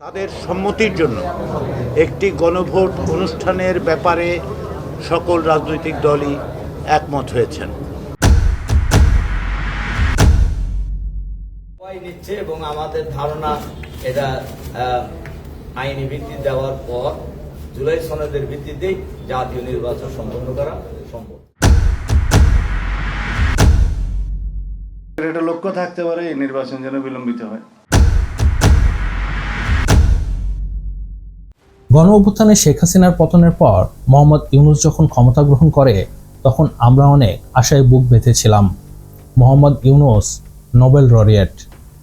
তাদের সম্মতির জন্য একটি গণভোট অনুষ্ঠানের ব্যাপারে সকল রাজনৈতিক দলই একমত হয়েছেন। নিচ্ছে এবং আমাদের ধারণা এটা আইনি ভিত্তি দেওয়ার পর জুলাই সনদের ভিত্তিতেই জাতীয় নির্বাচন সম্পন্ন করা সম্ভব। এটা লক্ষ্য থাকতে পারে এই নির্বাচন যেন বিলম্বিত হয়। গণ অভ্যুত্থানে শেখ হাসিনার পতনের পর মোহাম্মদ ইউনুস যখন ক্ষমতা গ্রহণ করে, তখন আমরা অনেক আশায় বুক বেঁধেছিলাম। মোহাম্মদ ইউনুস নোবেল লরিয়েট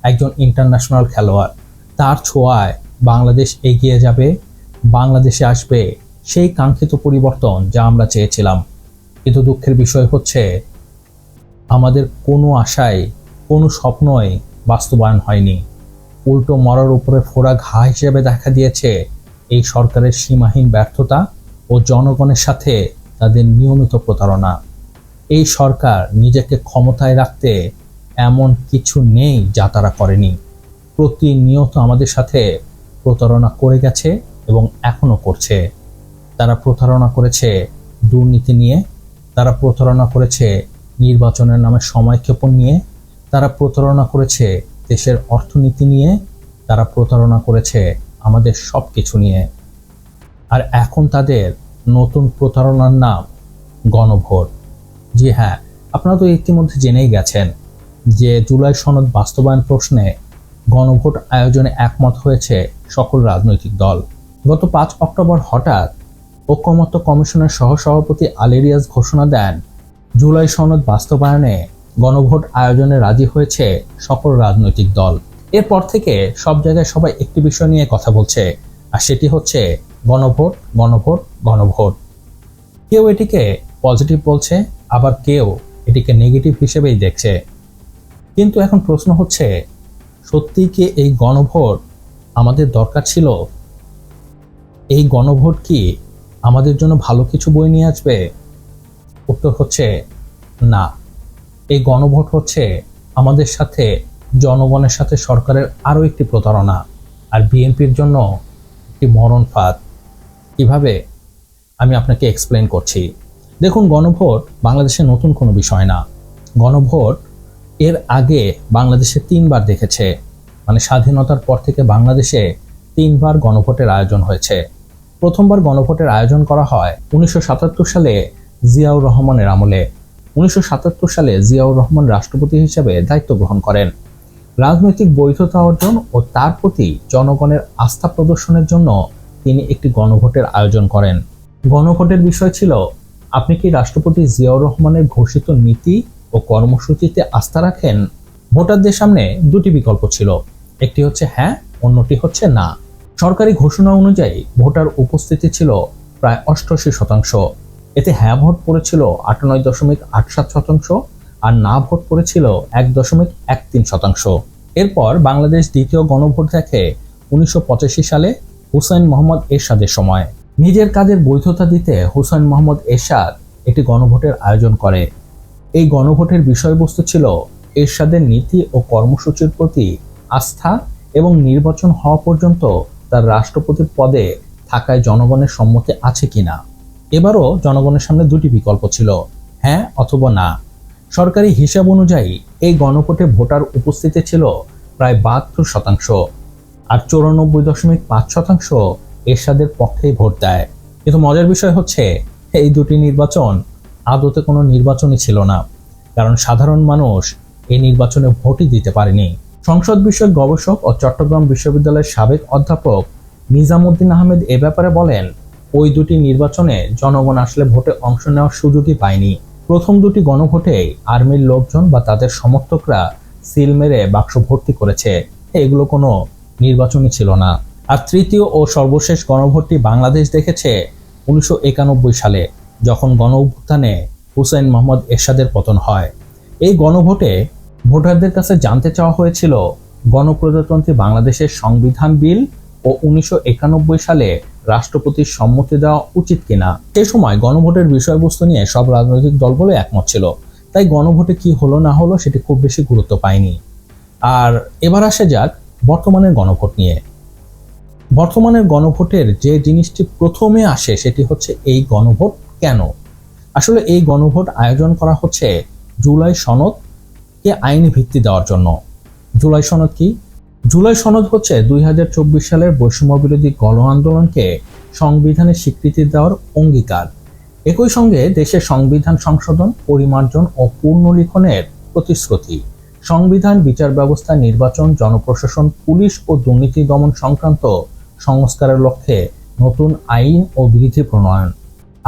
একজন ইন্টারন্যাশনাল খেলোয়াড়। তার ছোঁয়ায় বাংলাদেশ এগিয়ে যাবে, বাংলাদেশে আসবে সেই কাঙ্ক্ষিত পরিবর্তন যা আমরা চেয়েছিলাম। কিন্তু দুঃখের বিষয় হচ্ছে, আমাদের কোনো আশায়, কোনো স্বপ্নই বাস্তবায়ন হয়নি। উল্টো মরার উপরে ফোড়া ঘা হিসেবে দেখা দিয়েছে এই সরকারের সীমাহীন ব্যর্থতা ও জনগণের সাথে তাদের নিয়মিত প্রতারণা। এই সরকার নিজেকে ক্ষমতায় রাখতে এমন কিছু নেই যা তারা করেনি। প্রতিনিয়ত আমাদের সাথে প্রতারণা করে গেছে এবং এখনও করছে। তারা প্রতারণা করেছে দুর্নীতি নিয়ে, তারা প্রতারণা করেছে নির্বাচনের নামে সময়ক্ষেপণ নিয়ে, তারা প্রতারণা করেছে দেশের অর্থনীতি নিয়ে, তারা প্রতারণা করেছে আমাদের সব কিছু নিয়ে। আর এখন তাদের নতুন প্রতারণার নাম গণভোট। জি হ্যাঁ আপনারা তো ইতিমধ্যে জেনেই গেছেন যে জুলাই সনদ বাস্তবায়ন প্রশ্নে গণভোট আয়োজনে একমত হয়েছে সকল রাজনৈতিক দল। গত পাঁচ অক্টোবর হঠাৎ ঐক্যমত্য কমিশনের সহসভাপতি আলেরিয়াস ঘোষণা দেন, জুলাই সনদ বাস্তবায়নে গণভোট আয়োজনে রাজি হয়েছে সকল রাজনৈতিক দল। এরপর থেকে সব জায়গায় সবাই একটি বিষয় নিয়ে কথা বলছে, আর সেটি হচ্ছে গণভোট গণভোট গণভোট। কেউ এটিকে পজিটিভ বলছে, আবার কেউ এটিকে নেগেটিভ হিসেবেই দেখছে। কিন্তু এখন প্রশ্ন হচ্ছে, সত্যিই কি এই গণভোট আমাদের দরকার ছিল? এই গণভোট কি আমাদের জন্য ভালো কিছু বই নিয়ে আসবে? উত্তর হচ্ছে, না। এই গণভোট হচ্ছে আমাদের সাথে জনগণের সাথে সরকারের আরও একটি প্রতারণা আর বিএনপির জন্য একটি মরণ ফাঁদ। কীভাবে আমি আপনাকে এক্সপ্লেন করছি। দেখুন, গণভোট বাংলাদেশে নতুন কোনো বিষয় না। গণভোট এর আগে বাংলাদেশে তিনবার দেখেছে। মানে স্বাধীনতার পর থেকে বাংলাদেশে তিনবার গণভোটের আয়োজন হয়েছে। প্রথমবার গণভোটের আয়োজন করা হয় উনিশশো সাতাত্তর সালে জিয়াউর রহমানের আমলে। উনিশশো সাতাত্তর সালে জিয়াউর রহমান রাষ্ট্রপতি হিসেবে দায়িত্ব গ্রহণ করেন। রাজনৈতিক বৈধতা অর্জন ও তার প্রতি জনগণের আস্থা প্রদর্শনের জন্য তিনি একটি গণভোটের আয়োজন করেন। গণভোটের বিষয় ছিল, আপনি কি রাষ্ট্রপতি জিয়াউর রহমানের ঘোষিত নীতি ও কর্মসূচিতে আস্থা রাখেন? ভোটারদের সামনে দুটি বিকল্প ছিল। একটি হচ্ছে হ্যাঁ অন্যটি হচ্ছে না। সরকারি ঘোষণা অনুযায়ী ভোটার উপস্থিতি ছিল প্রায় অষ্টআশি শতাংশ। এতে হ্যাঁ ভোট পড়েছিল আটানব্বই দশমিক আট সাত শতাংশ আর না ভোট পড়েছিল এক দশমিক এক তিন শতাংশ। এরপর বাংলাদেশ দ্বিতীয় গণভোট দেখে উনিশশো পঁচাশি সালে হুসাইন মোহাম্মদ এরশাদের সময়। নিজের কাজের বৈধতা দিতে হুসাইন মোহাম্মদ এরশাদ একটি গণভোটের আয়োজন করে। এই গণভোটের বিষয়বস্তু ছিল এরশাদের নীতি ও কর্মসূচির প্রতি আস্থা এবং নির্বাচন হওয়া পর্যন্ত তার রাষ্ট্রপতির পদে থাকায় জনগণের সম্মতি আছে কিনা। এবারও জনগণের সামনে দুটি বিকল্প ছিল হ্যাঁ অথবা না। সরকারি হিসাব অনুযায়ী এই গণভোটে ভোটার উপস্থিতি ছিল প্রায় বাহাত্তর শতাংশ আর চৌরানব্বই দশমিক পাঁচ শতাংশ এরশাদের পক্ষেই ভোট দেয়। কিন্তু মজার বিষয় হচ্ছে, এই দুটি নির্বাচন আদতে কোনো নির্বাচনই ছিল না, কারণ সাধারণ মানুষ এই নির্বাচনে ভোটই দিতে পারেনি। সংসদ বিষয়ক গবেষক ও চট্টগ্রাম বিশ্ববিদ্যালয়ের সাবেক অধ্যাপক নিজামুদ্দিন আহমেদ এ ব্যাপারে বলেন, ওই দুটি নির্বাচনে জনগণ আসলে ভোটে অংশ নেওয়ার সুযোগই পায়নি। প্রথম দুটি গণভোটে আর্মির লোকজন বা তাদের সমর্থকরা সিল মেরে বাক্স ভর্তি করেছে। এগুলো কোনো নির্বাচনই ছিল না। আর তৃতীয় ও সর্বশেষ গণভোটটি বাংলাদেশ দেখেছে উনিশশো একানব্বই সালে, যখন গণ অভ্যুত্থানে হুসেন মোহাম্মদ এরশাদের পতন হয়। এই গণভোটে ভোটারদের কাছে জানতে চাওয়া হয়েছিল, গণপ্রজাতন্ত্রী বাংলাদেশের সংবিধান বিল ও উনিশশো একানব্বই সালে রাষ্ট্রপতির সম্মতি দেওয়া উচিত কিনা? সে সময় গণভোটের বিষয়বস্তু নিয়ে সব রাজনৈতিক দলগুলো একমত ছিল। তাই গণভোটে কি হলো না হলো সেটি খুব বেশি গুরুত্ব পায়নি। আর এবার আসে যাক বর্তমানের গণভোট নিয়ে। বর্তমানের গণভোটের যে জিনিসটি প্রথমে আসে সেটি হচ্ছে এই গণভোট কেন? আসলে এই গণভোট আয়োজন করা হচ্ছে জুলাই সনদকে আইনি ভিত্তি দেওয়ার জন্য। জুলাই সনদ কি? জুলাই সনদ হচ্ছে দুই হাজার চব্বিশ সালের বৈষম্য বিরোধী গণ আন্দোলনকে সংবিধানে স্বীকৃতি দেওয়ার অঙ্গীকার। একই সঙ্গে দেশের সংবিধান সংশোধন, পরিমার্জন ও পুনর্লিখনের প্রতিশ্রুতি, সংবিধান বিচার ব্যবস্থা, নির্বাচন, জনপ্রশাসন, পুলিশ ও দুর্নীতি দমন সংক্রান্ত সংস্কারের লক্ষ্যে নতুন আইন ও বিধি প্রণয়ন।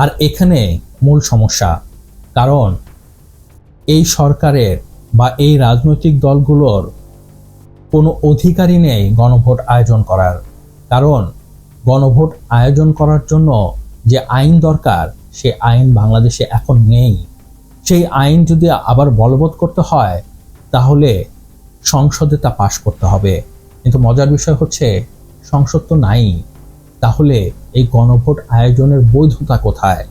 আর এখানে মূল সমস্যা, কারণ এই সরকারের বা এই রাজনৈতিক দলগুলোর কোনো অধিকারই নেই গণভোট আয়োজন করার। কারণ গণভোট আয়োজন করার জন্য যে আইন দরকার, সে আইন বাংলাদেশে এখন নেই। সেই আইন যদি আবার বলবৎ করতে হয়, তাহলে সংসদে তা পাশ করতে হবে। কিন্তু মজার বিষয় হচ্ছে, সংসদ তো নাই। তাহলে এই গণভোট আয়োজনের বৈধতা কোথায়?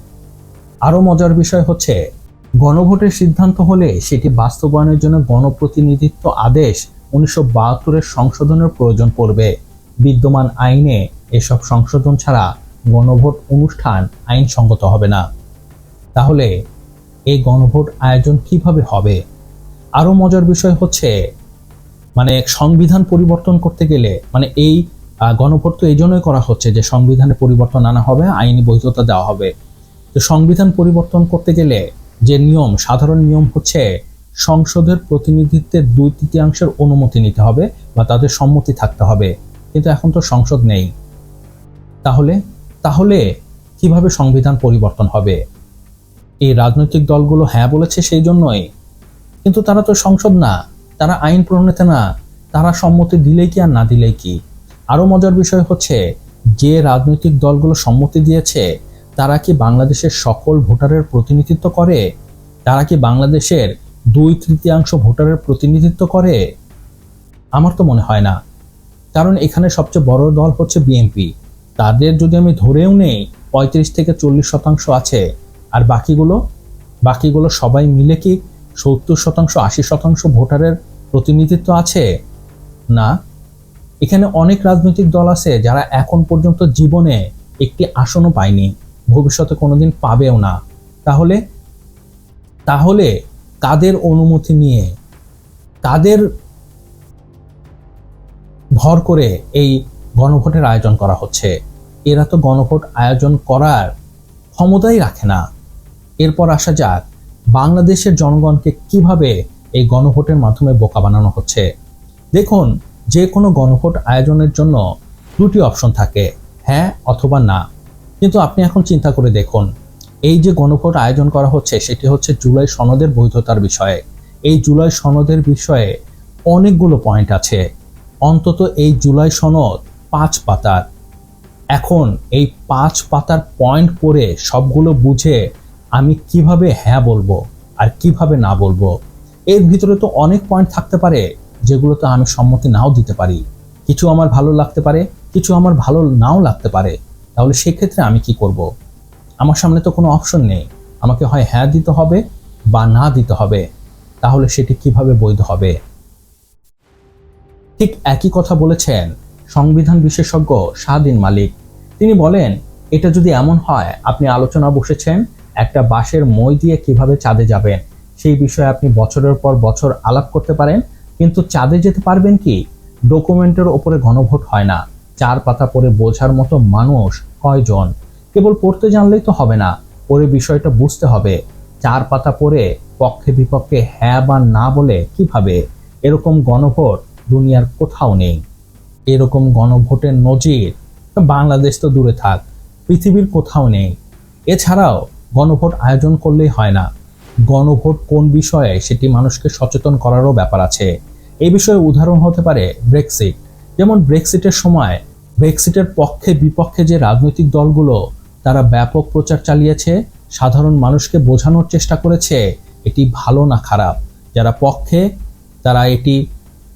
আরও মজার বিষয় হচ্ছে, গণভোটের সিদ্ধান্ত হলে সেটি বাস্তবায়নের জন্য গণপ্রতিনিধিত্ব আদেশ উনিশশো বাহাত্তরের সংশোধনের প্রয়োজন পড়বে। বিদ্যমান আইনে এসব সংশোধন ছাড়া গণভোট অনুষ্ঠান আইনসঙ্গত হবে না। তাহলে এই গণভোট আয়োজন কীভাবে হবে? আরও মজার বিষয় হচ্ছে মানে সংবিধান পরিবর্তন করতে গেলে মানে এই গণভোট তো এই জন্যই করা হচ্ছে যে সংবিধানে পরিবর্তন আনা হবে, আইনি বৈধতা দেওয়া হবে। তো সংবিধান পরিবর্তন করতে গেলে যে নিয়ম, সাধারণ নিয়ম হচ্ছে সংসদের প্রতিনিধিত্বের দুই তৃতীয়াংশের অনুমতি নিতে হবে বা তাদের সম্মতি থাকতে হবে। কিন্তু এখন তো সংসদ নেই। তাহলে তাহলে কীভাবে সংবিধান পরিবর্তন হবে? এই রাজনৈতিক দলগুলো হ্যাঁ বলেছে সেই জন্যই। কিন্তু তারা তো সংসদ না, তারা আইন প্রণেতা না, তারা সম্মতি দিলেই কি আর না দিলেই কি? আরও মজার বিষয় হচ্ছে, যে রাজনৈতিক দলগুলো সম্মতি দিয়েছে, তারা কি বাংলাদেশের সকল ভোটারের প্রতিনিধিত্ব করে? তারা কি বাংলাদেশের দুই তৃতীয়াংশ ভোটারের প্রতিনিধিত্ব করে? আমার তো মনে হয় না। কারণ এখানে সবচেয়ে বড় দল হচ্ছে বিএনপি। তাদের যদি আমি ধরেও নেই, পঁয়ত্রিশ থেকে চল্লিশ শতাংশ আছে। আর বাকিগুলো? বাকিগুলো সবাই মিলে কি সত্তর শতাংশ, আশি শতাংশ ভোটারের প্রতিনিধিত্ব আছে? না। এখানে অনেক রাজনৈতিক দল আছে যারা এখন পর্যন্ত জীবনে একটি আসনও পায়নি। ভবিষ্যতে কোনোদিন পাবেও না। তাহলে? তাহলে কাদের অনুমতি নিয়ে তাদের ভর করে এই গণভোটের আয়োজন করা হচ্ছে। এরা তো গণভোট আয়োজন করার ক্ষমতাই রাখে না। এরপর আসা যাক, বাংলাদেশের জনগণকে কীভাবে এই গণভোটের মাধ্যমে বোকা বানানো হচ্ছে। দেখুন, যে কোনো গণভোট আয়োজনের জন্য দুটি অপশন থাকে হ্যাঁ অথবা না। কিন্তু আপনি এখন চিন্তা করে দেখুন এই যে গণভোট আয়োজন করা হচ্ছে, সেটি হচ্ছে জুলাই সনদের বৈধতার বিষয়ে। এই জুলাই সনদের বিষয়ে অনেকগুলো পয়েন্ট আছে। অন্তত এই জুলাই সনদ পাঁচ পাতার। এখন এই পাঁচ পাতার পয়েন্ট পড়ে সবগুলো বুঝে আমি কীভাবে হ্যাঁ বলব আর কীভাবে না বলব। এর ভিতরে তো অনেক পয়েন্ট থাকতে পারে, যেগুলোতে আমি সম্মতি নাও দিতে পারি। কিছু আমার ভালো লাগতে পারে, কিছু আমার ভালো নাও লাগতে পারে। তাহলে সেক্ষেত্রে আমি কি করব। আমার সামনে তো কোনো অপশন নেই। আমাকে হয় হ্যাঁ দিতে হবে বা না দিতে হবে। তাহলে সেটি কীভাবে বৈধ হবে? ঠিক একই কথা বলেছেন সংবিধান বিশেষজ্ঞ শাহদিন মালিক। তিনি বলেন, এটা যদি এমন হয়, আপনি আলোচনা বসেছেন, একটা বাঁশের মই দিয়ে কীভাবে চাঁদে যাবেন? সেই বিষয়ে আপনি বছরের পর বছর আলাপ করতে পারেন, কিন্তু চাঁদে যেতে পারবেন কি? ডকুমেন্টের ওপরে গণভোট হয় না। চার পাতা পরে বোঝার মতো মানুষ কয়জন? কেবল পড়তে জানলেই তো হবে না। পরে বিষয়টা বুঝতে হবে। চার পাতা পড়ে পক্ষে বিপক্ষে হ্যাঁ বা না বলে কীভাবে এরকম গণভোট দুনিয়ার কোথাও নেই। এরকম গণভোটের নজির বাংলাদেশ তো দূরে থাক, পৃথিবীর কোথাও নেই। এছাড়াও গণভোট আয়োজন করলেই হয় না। গণভোট কোন বিষয়ে সেটি মানুষকে সচেতন করারও ব্যাপার আছে। এই বিষয়ে উদাহরণ হতে পারে ব্রেক্সিট। যেমন ব্রেক্সিটের সময় ব্রেক্সিটের পক্ষে বিপক্ষে যে রাজনৈতিক দলগুলো তারা ব্যাপক প্রচার চালিয়েছে, সাধারণ মানুষকে বোঝানোর চেষ্টা করেছে, এটি ভালো না খারাপ। যারা পক্ষে, তারা এটি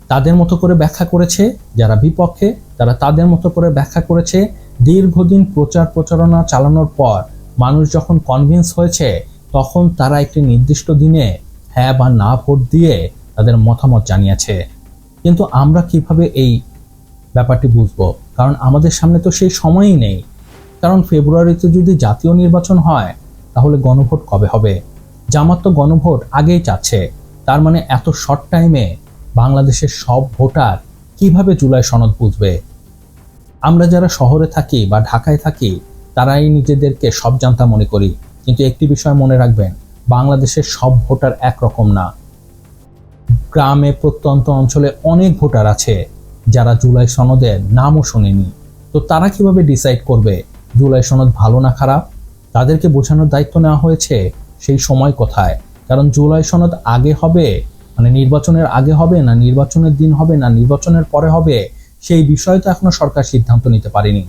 তাদের মতো করে ব্যাখ্যা করেছে, যারা বিপক্ষে, তারা তাদের মতো করে ব্যাখ্যা করেছে। দীর্ঘদিন প্রচার প্রচারণা চালানোর পর মানুষ যখন কনভিন্স হয়েছে, তখন তারা একটি নির্দিষ্ট দিনে হ্যাঁ বা না ভোট দিয়ে তাদের মতামত জানিয়েছে। কিন্তু আমরা কীভাবে এই ব্যাপারটি বুঝব? কারণ আমাদের সামনে তো সেই সময়ই নেই। কারণ ফেব্রুয়ারিতে যদি জাতীয় নির্বাচন হয়, তাহলে গণভোট কবে হবে? জামাত তো গণভোট আগেই চাচ্ছে। তার মানে এত শর্ট টাইমে বাংলাদেশের সব ভোটার কীভাবে জুলাই সনদ বুঝবে? আমরা যারা শহরে থাকি বা ঢাকায় থাকি, তারাই নিজেদেরকে সব জানতা মনে করি। কিন্তু একটি বিষয় মনে রাখবেন, বাংলাদেশের সব ভোটার একরকম না। গ্রামে প্রত্যন্ত অঞ্চলে অনেক ভোটার আছে, যারা জুলাই সনদের নামও শোনেনি। তো তারা কীভাবে ডিসাইড করবে জুলাই সনদ ভালো না খারাপ? তাদেরকে বোঝানোর দায়িত্ব নেওয়া হয়েছে সেই সময় কোথায়? কারণ জুলাই সনদ আগে হবে মানে নির্বাচনের আগে হবে, না নির্বাচনের দিন হবে, না নির্বাচনের পরে হবে, সেই বিষয়ে তো এখনও সরকার সিদ্ধান্ত নিতে পারেনি।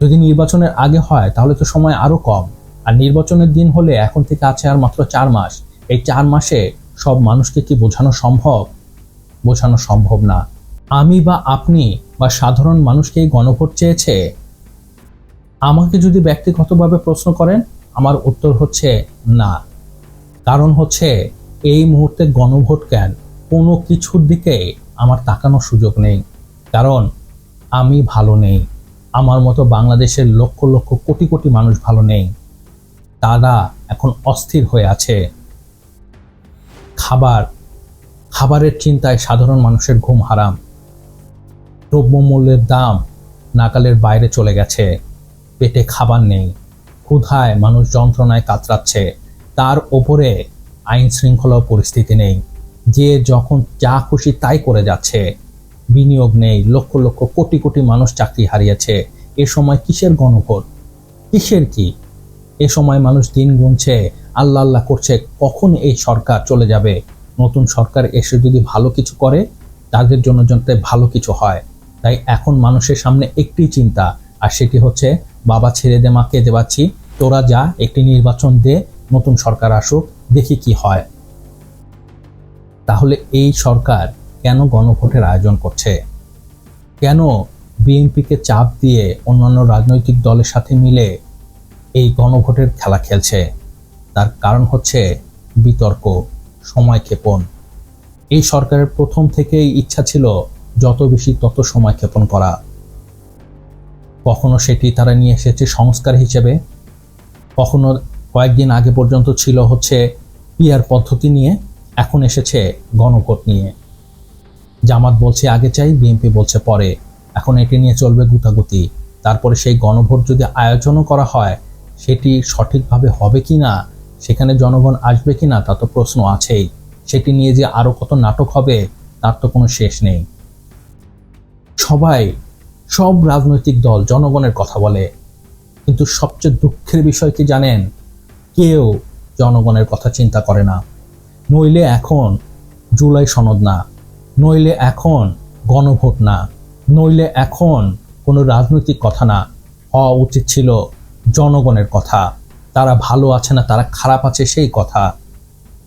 যদি নির্বাচনের আগে হয়, তাহলে তো সময় আরও কম। আর নির্বাচনের দিন হলে এখন থেকে আছে আর মাত্র চার মাস। এই চার মাসে সব মানুষকে কি বোঝানো সম্ভব? বোঝানো সম্ভব না। আমি বা আপনি বা সাধারণ মানুষকে গণভোট চেয়েছে আমাকে যদি ব্যক্তিগতভাবে প্রশ্ন করেন, আমার উত্তর হচ্ছে না। কারণ হচ্ছে, এই মুহূর্তে গণভোট কেন? কোনো কিছুর দিকে আমার তাকানোর সুযোগ নেই। কারণ, আমি ভালো নেই। আমার মতো বাংলাদেশের লক্ষ লক্ষ কোটি কোটি মানুষ ভালো নেই। তারা এখন অস্থির হয়ে আছে। খাবার, খাবারের চিন্তায় সাধারণ মানুষের ঘুম হারাম। দ্রব্যমূল্যের দাম নাগালের বাইরে চলে গেছে। পেটে খাবার নেই। ক্ষুধায় মানুষ যন্ত্রণায় কাতরাচ্ছে। তার ওপরে আইন শৃঙ্খলা পরিস্থিতি নেই। যে যখন যা খুশি তাই করে যাচ্ছে। বিনিয়োগ নেই। লক্ষ লক্ষ কোটি কোটি মানুষ চাকরি হারিয়েছে। এ সময় কিসের গণভোট? কিসের কি? এ সময় মানুষ দিন গুনছে। আল্লাহ আল্লাহ করছে। কখন এই সরকার চলে যাবে? নতুন সরকার এসে যদি ভালো কিছু করে, তাদের জন্য যাতে ভালো কিছু হয়। তাই এখন মানুষের সামনে একটি চিন্তা, আর সেটি হচ্ছে বাবা ছেড়ে দে, মাকে দেবাচ্ছি তোরা যা, একটি নির্বাচন দে, নতুন সরকার আসুক, দেখি কি হয়। তাহলে এই সরকার কেন গণভোটের আয়োজন করছে? কেন বিএনপিকে চাপ দিয়ে অন্যান্য রাজনৈতিক দলের সাথে মিলে এই গণভোটের খেলা খেলছে? তার কারণ হচ্ছে বিতর্ক, সময় ক্ষেপণ। এই সরকারের প্রথম থেকেই ইচ্ছা ছিল, যত বেশি তত সময় ক্ষেপণ করা। কখনো সেটি তারা নিয়ে এসেছে সংস্কার হিসেবে? কখনো কয়েকদিন আগে পর্যন্ত ছিল হচ্ছে পিয়ার পদ্ধতি নিয়ে, এখন এসেছে গণভোট নিয়ে। জামাত বলছে আগে চাই, বিএনপি বলছে পরে। এখন এটি নিয়ে চলবে গুতাগুতি। তারপরে সেই গণভোট যদি আয়োজনও করা হয়, সেটি সঠিকভাবে হবে কি না, সেখানে জনগণ আসবে কি না, তা তো প্রশ্ন আছেই। সেটি নিয়ে যে আরও কত নাটক হবে, তার তো কোনো শেষ নেই। সবাই সব রাজনৈতিক দল, জনগণের কথা বলে। কিন্তু সবচেয়ে দুঃখের বিষয় কি জানেন? কেউ জনগণের কথা চিন্তা করে না। নইলে এখন জুলাই সনদ না। নইলে এখন গণভোট না। নইলে এখন কোনো রাজনৈতিক কথা না। হওয়া উচিত ছিল জনগণের কথা। তারা ভালো আছে না, তারা খারাপ আছে সেই কথা।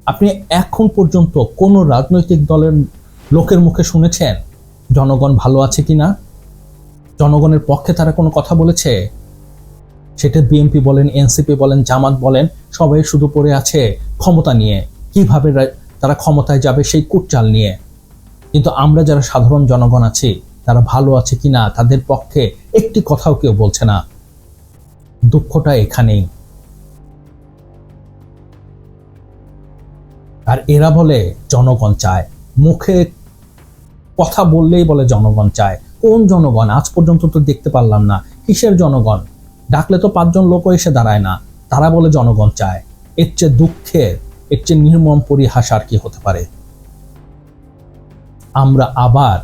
আপনি এখন পর্যন্ত কোনো রাজনৈতিক দলের লোকের মুখে শুনেছেন? জনগণ ভালো আছে কি না? জনগণের পক্ষে তারা কোনো কথা বলেছে? সেটা বিএনপি বলেন, এনসিপি বলেন, জামাত বলেন, সবাই শুধু পড়ে আছে ক্ষমতা নিয়ে। কীভাবে তারা ক্ষমতায় যাবে সেই কুটচাল নিয়ে। কিন্তু আমরা যারা সাধারণ জনগণ আছি, তারা ভালো আছে কিনা তাদের পক্ষে একটি কথাও কেউ বলছে না। দুঃখটা এখানেই। আর এরা বলে জনগণ চায়। মুখে কথা বললেই বলে জনগণ চায়। কোন জনগণ? আজ পর্যন্ত তো দেখতে পারলাম না। কিসের জনগণ? ডাকলে তো পাঁচজন লোকও এসে দাঁড়ায় না। তারা বলে জনগণ চায়। এর চেয়ে দুঃখের এর চেয়ে নির্মম পরিহাস আর কি হতে পারে? আমরা আবার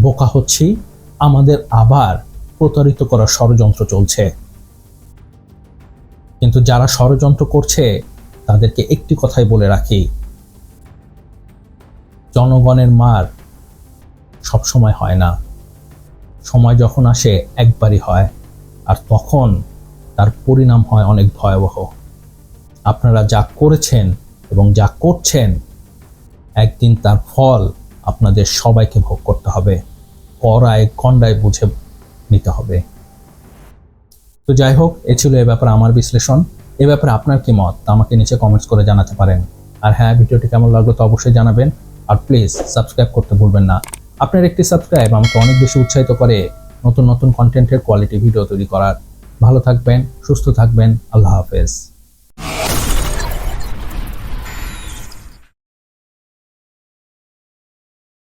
বোকা হচ্ছি। আমাদের আবার প্রতারিত করার ষড়যন্ত্র চলছে। কিন্তু যারা ষড়যন্ত্র করছে, তাদেরকে একটি কথাই বলে রাখি। জনগণের মার সব সময় হয় না। সময় যখন আসে, একবারই হয়। আর তখন তার পরিণাম হয় অনেক ভয়াবহ। আপনারা যা করেছেন এবং যা করছেন, একদিন তার ফল আপনাদের সবাইকে ভোগ করতে হবে। কড়ায় কন্ডায় বুঝে নিতে হবে। তো যাই হোক, এ ছিল এ ব্যাপারে আমার বিশ্লেষণ। এ ব্যাপারে আপনার কি মত? তা আমাকে নিচে কমেন্টস করে জানাতে পারেন। আর হ্যাঁ ভিডিওটি কেমন লাগল তো অবশ্যই জানাবেন। আর প্লিজ সাবস্ক্রাইব করতে ভুলবেন না। আপনার একটি সাবস্ক্রাইব আমাকে অনেক বেশি উৎসাহিত করে নতুন নতুন কন্টেন্টের কোয়ালিটি ভিডিও তৈরি করার। ভালো থাকবেন, সুস্থ থাকবেন, আল্লাহ হাফেজ।